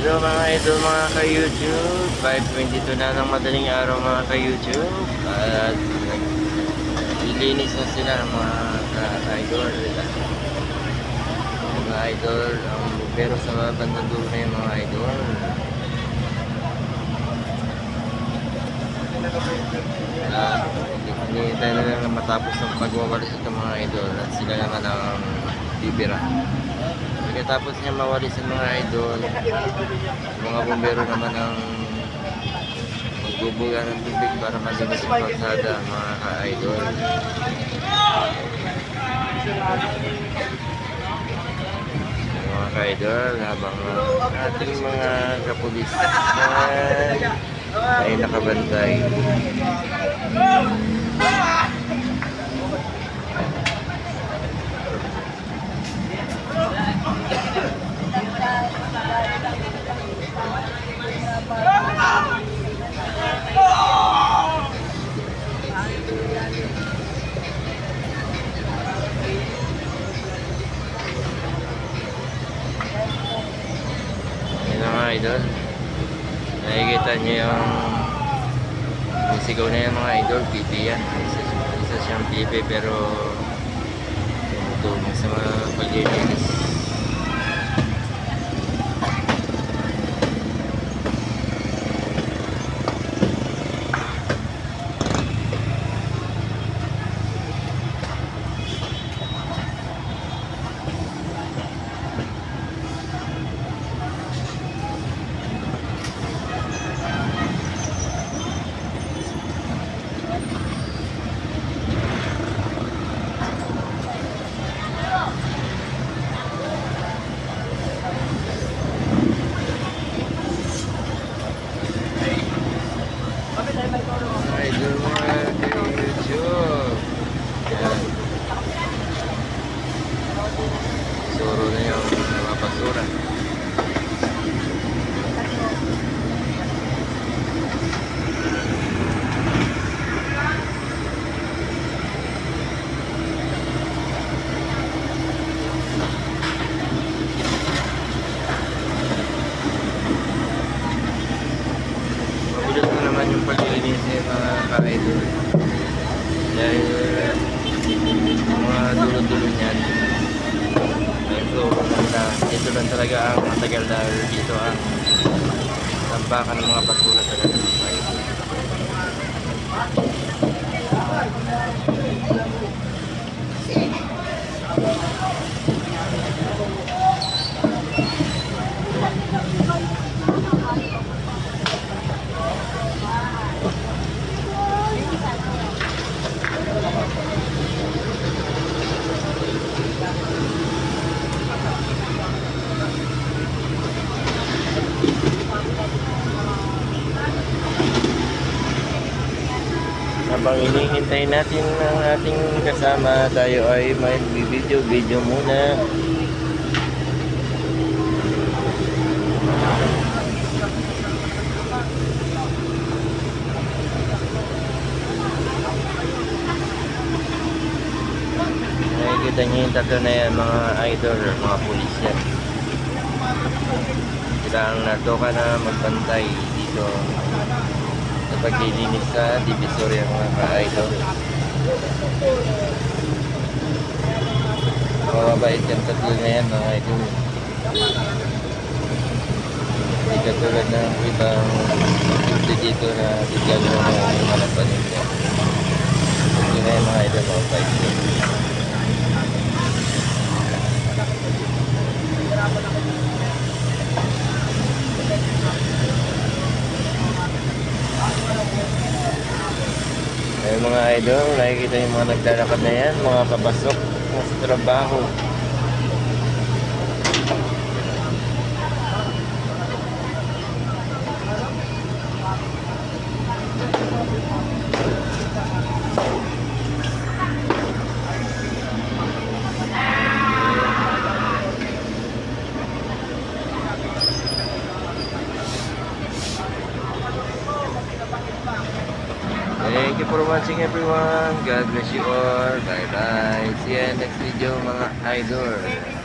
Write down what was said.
Hello mga idol mga ka-YouTube. 5.22 na ng madaling araw mga ka-YouTube. At Ilinis na sila mga ka-idol. Mga idol Ang pero sa mga bandang dulo na yung mga idol. At hindi tayo na lang matapos ng pagwawalis ito mga idol. At sila naman ang bibira Pagkatapos niya mawalis ang mga idol, yung mga bumbero naman ang magbubuga ng tubig para malinis ang kalsada mga ka-idol. Mga ka-idol, habang ang ating mga kapulisan ay nakabantay. Idol. Nakikita niyo yung yung sigaw na yan mga idol, PP yan. Isa, isa siyang PP pero tumutulong sa mga paglilinis. Mga idol mga ka-YouTube. Yan. Suro na yung mga basura. Mabilis na naman yung paglilinis ng mga ka-idol. Dahil mga dulo-dulo niyan. Ito, na, ito lang talaga ang matagal dahil dito ang tambakan ng mga basura talaga. Habang hinihintay natin ang ating kasama, tayo ay may video-video muna. Nakikita niyo yung tatlo na yan, mga idol mga pulis yan. Sila ang natoka na magbantay dito sa paglilinis sa Divisoria mga ka-idol. Mababait yung tatlo na yan mga idol. Hindi katulad ng ibang duty dito na bigyan mo mga paninda. Ito na yung mga idol mababait yun. Ayun mga idol, nakikita yung mga naglalakad na yan, mga papasok sa trabaho. Thank you for watching everyone. God bless you all. Bye bye. See you next video mga idol.